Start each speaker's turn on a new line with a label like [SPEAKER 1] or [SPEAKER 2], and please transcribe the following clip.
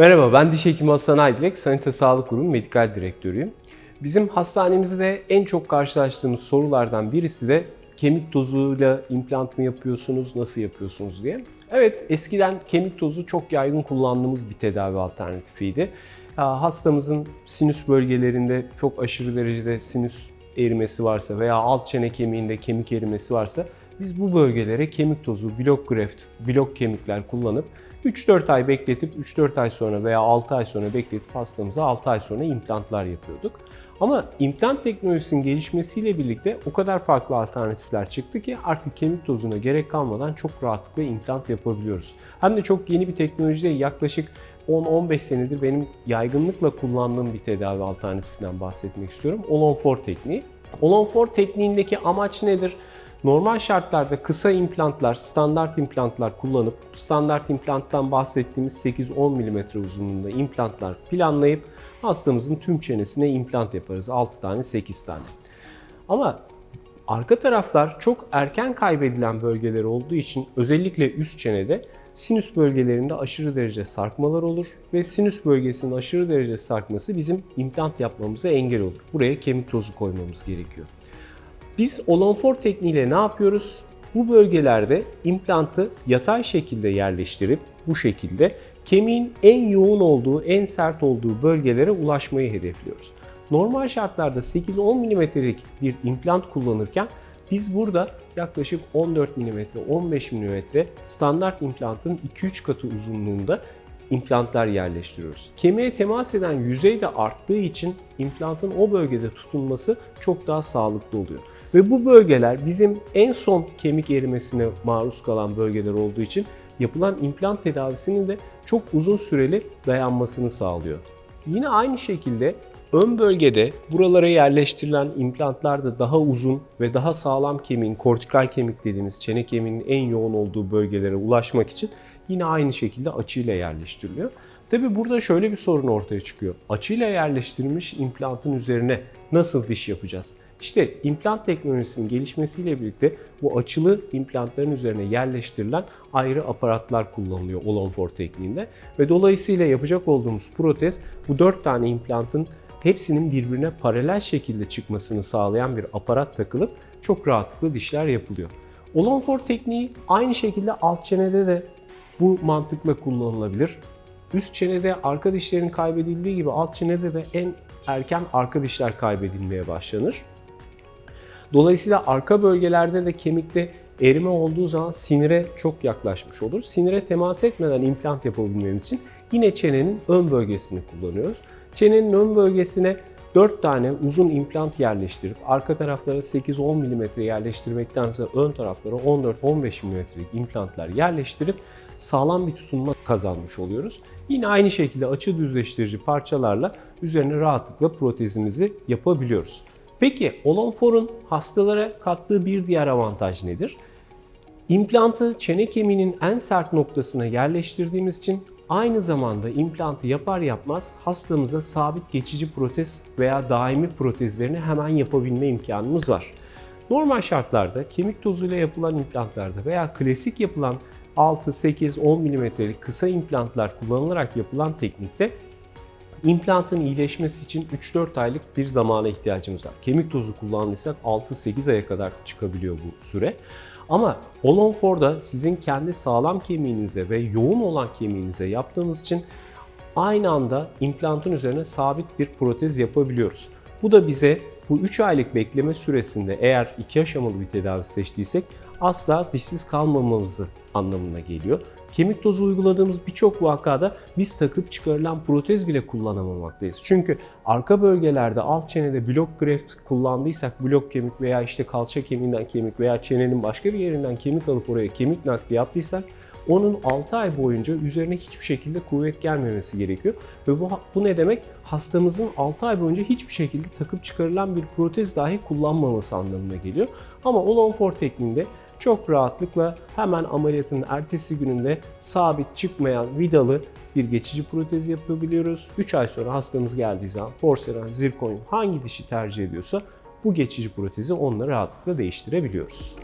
[SPEAKER 1] Merhaba, ben diş hekimi Hasan Aydilek, Sanite Sağlık Kurumu Medikal Direktörüyüm. Bizim hastanemizde en çok karşılaştığımız sorulardan birisi de kemik tozuyla implant mı yapıyorsunuz, nasıl yapıyorsunuz diye. Evet, eskiden kemik tozu çok yaygın kullandığımız bir tedavi alternatifiydi. Ya, Hastamızın sinüs bölgelerinde çok aşırı derecede sinüs erimesi varsa veya alt çene kemiğinde kemik erimesi varsa biz bu bölgelere kemik tozu, blok graft, blok kemikler kullanıp 3-4 ay bekletip 3-4 ay sonra veya 6 ay sonra bekletip hastamıza 6 ay sonra implantlar yapıyorduk. Ama implant teknolojisinin gelişmesiyle birlikte o kadar farklı alternatifler çıktı ki artık kemik tozuna gerek kalmadan çok rahatlıkla implant yapabiliyoruz. Hem de çok yeni bir teknoloji değil, yaklaşık 10-15 senedir benim yaygınlıkla kullandığım bir tedavi alternatifinden bahsetmek istiyorum. All-on-4 tekniği. All-on-4 tekniğindeki amaç nedir? Normal şartlarda kısa implantlar, standart implantlar kullanıp standart implanttan bahsettiğimiz 8-10 mm uzunluğunda implantlar planlayıp hastamızın tüm çenesine implant yaparız. 6 tane, 8 tane. Ama arka taraflar çok erken kaybedilen bölgeler olduğu için özellikle üst çenede sinüs bölgelerinde aşırı derece sarkmalar olur ve sinüs bölgesinin aşırı derece sarkması bizim implant yapmamıza engel olur. Buraya kemik tozu koymamız gerekiyor. Biz Olonfor tekniğiyle ne yapıyoruz? Bu bölgelerde implantı yatay şekilde yerleştirip bu şekilde kemiğin en yoğun olduğu, en sert olduğu bölgelere ulaşmayı hedefliyoruz. Normal şartlarda 8-10 mm'lik bir implant kullanırken biz burada yaklaşık 14 mm, 15 mm standart implantın 2-3 katı uzunluğunda implantlar yerleştiriyoruz. Kemiğe temas eden yüzey de arttığı için implantın o bölgede tutunması çok daha sağlıklı oluyor. Ve bu bölgeler bizim en son kemik erimesine maruz kalan bölgeler olduğu için yapılan implant tedavisinin de çok uzun süreli dayanmasını sağlıyor. Yine aynı şekilde ön bölgede buralara yerleştirilen implantlar da daha uzun ve daha sağlam kemiğin, kortikal kemik dediğimiz çene kemiğinin en yoğun olduğu bölgelere ulaşmak için yine aynı şekilde açıyla yerleştiriliyor. Tabi burada şöyle bir sorun ortaya çıkıyor. Açıyla yerleştirilmiş implantın üzerine nasıl diş yapacağız? İşte implant teknolojisinin gelişmesiyle birlikte bu açılı implantların üzerine yerleştirilen ayrı aparatlar kullanılıyor All-on-4 tekniğinde. Ve dolayısıyla yapacak olduğumuz protez bu 4 tane implantın hepsinin birbirine paralel şekilde çıkmasını sağlayan bir aparat takılıp çok rahatlıkla dişler yapılıyor. All-on-4 tekniği aynı şekilde alt çenede de bu mantıkla kullanılabilir. Üst çenede arka dişlerin kaybedildiği gibi alt çenede de en erken arka dişler kaybedilmeye başlanır. Dolayısıyla arka bölgelerde de kemikte erime olduğu zaman sinire çok yaklaşmış olur. Sinire temas etmeden implant yapabilmemiz için yine çenenin ön bölgesini kullanıyoruz. Çenenin ön bölgesine 4 tane uzun implant yerleştirip arka taraflara 8-10 mm yerleştirmektense ön taraflara 14-15 mm'lik implantlar yerleştirip sağlam bir tutunma kazanmış oluyoruz. Yine aynı şekilde açı düzleştirici parçalarla üzerine rahatlıkla protezimizi yapabiliyoruz. Peki Olonfor'un hastalara kattığı bir diğer avantaj nedir? İmplantı çene kemiğinin en sert noktasına yerleştirdiğimiz için aynı zamanda implantı yapar yapmaz hastamıza sabit geçici protez veya daimi protezlerini hemen yapabilme imkanımız var. Normal şartlarda kemik tozuyla yapılan implantlarda veya klasik yapılan 6, 8, 10 mm'lik kısa implantlar kullanılarak yapılan teknikte İmplantın iyileşmesi için 3-4 aylık bir zamana ihtiyacımız var. Kemik tozu kullandıysak 6-8 aya kadar çıkabiliyor bu süre. Ama All-on-4'da sizin kendi sağlam kemiğinize ve yoğun olan kemiğinize yaptığımız için aynı anda implantın üzerine sabit bir protez yapabiliyoruz. Bu da bize bu 3 aylık bekleme süresinde eğer 2 aşamalı bir tedavi seçtiysek asla dişsiz kalmamamızı anlamına geliyor. Kemik tozu uyguladığımız birçok vakada biz takıp çıkarılan protez bile kullanamamaktayız. Çünkü arka bölgelerde alt çenede blok graft kullandıysak blok kemik veya işte kalça kemiğinden kemik veya çenenin başka bir yerinden kemik alıp oraya kemik nakli yaptıysak onun 6 ay boyunca üzerine hiçbir şekilde kuvvet gelmemesi gerekiyor. Ve bu, bu ne demek? Hastamızın 6 ay boyunca hiçbir şekilde takıp çıkarılan bir protez dahi kullanmaması anlamına geliyor. Ama All-on-4 tekniğinde çok rahatlıkla hemen ameliyatın ertesi gününde sabit çıkmayan vidalı bir geçici protez yapabiliyoruz. 3 ay sonra hastamız geldiği zaman porselen, zirkonyum hangi dişi tercih ediyorsa bu geçici protezi onunla rahatlıkla değiştirebiliyoruz.